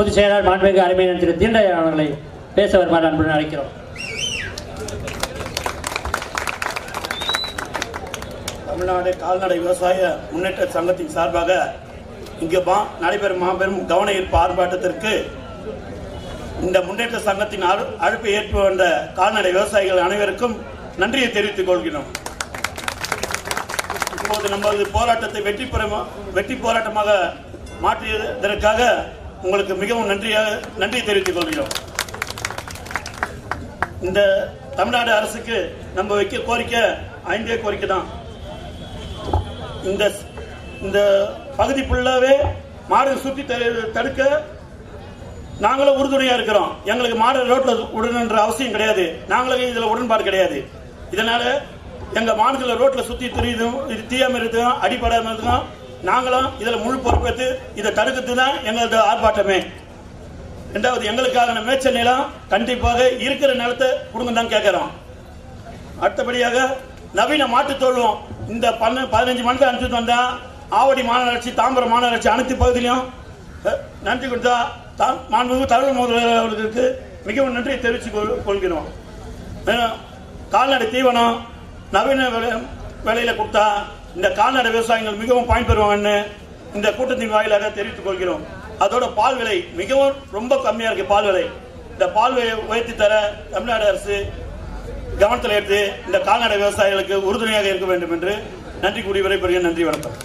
பொதுச் செயலாளர் மாண்புமிகு அருமையான திரு தீண்டராஜன் அவர்களை பேச வருமாறு அன்புடன் அழைக்கிறோம். தமிழ்நாடு கால்நடை விவசாய முன்னேற்ற சங்கத்தின் சார்பாக இங்கு மா நடைபெறும் மாபெரும் கவன ஈர்ப்பு ஆர்ப்பாட்டத்திற்கு இந்த முன்னேற்ற சங்கத்தின் அழு- அழைப்பை ஏற்று வந்த கால்நடை விவசாயிகள் அனைவருக்கும் நன்றியை தெரிவித்துக் கொள்கிறோம். இப்போது நமது போராட்டத்தை வெற்றி பெற வெற்றி போராட்டமாக மாற்றியதற்காக உங்களுக்கு மிகவும் நன்றியாக நன்றி தெரிவித்துக் கொள்கிறோம். இந்த தமிழ்நாடு அரசுக்கு நம்ம வைக்க கோரிக்கை ஐந்தே கோரிக்கை தான். இந்த இந்த பகுதி ஃபுல்லாவே மாடு சுற்றி தடுக்க நாங்களும் உறுதுணையாக இருக்கிறோம். எங்களுக்கு மாடு ரோட்ல விடணுன்ற அவசியம் கிடையாது. நாங்களும் இதுல உடன்பாடு கிடையாது. இதனால எங்க மாடுகளை ரோட்ல சுத்தி தெரியுதும் இது தீயாமல் இருக்கும் அடிப்படாமல் இருக்கும் நாங்களும் இதில் முழு பொறுப்பேற்று இதை தடுக்கிறது தான் எங்களது ஆர்ப்பாட்டமே. ரெண்டாவது எங்களுக்கான மேய்ச்சல் நிலம் கண்டிப்பாக இருக்கிற நிலத்தை கொடுங்க தான் கேட்குறோம். அடுத்தபடியாக நவீன மாட்டு தொழுவம் இந்த பன்ன பதினஞ்சு மணிக்கு அனுப்பிச்சு வந்தால் ஆவடி மாநகராட்சி தாம்பரம் மாநகராட்சி அனைத்து பகுதியிலையும் நன்றி கொடுத்தா தா- மாண்புமிகு தலைவர் முதல்வர்களுக்கு மிகவும் நன்றி தெரிவித்துக் கொள்- கொள்கிறோம். கால்நடை தீவனம் நவீன விலை- விலையில் கொடுத்தா இந்த கால்நடை விவசாயிகள் மிகவும் பயன்பெறுவாங்கன்னு இந்த கூட்டத்தின் வாயிலாக தெரிவித்துக் கொள்கிறோம். அதோட பால் விலை மிகவும் ரொம்ப கம்மியா இருக்கு பால் விலை. இந்த பால் விலையை உயர்த்தி தர தமிழ்நாடு அரசு கவனத்தில் எடுத்து இந்த கால்நடை விவசாயிகளுக்கு உறுதுணையாக இருக்க வேண்டும் என்று நன்றி கூடி விடைபெறுகிறேன். நன்றி வணக்கம்.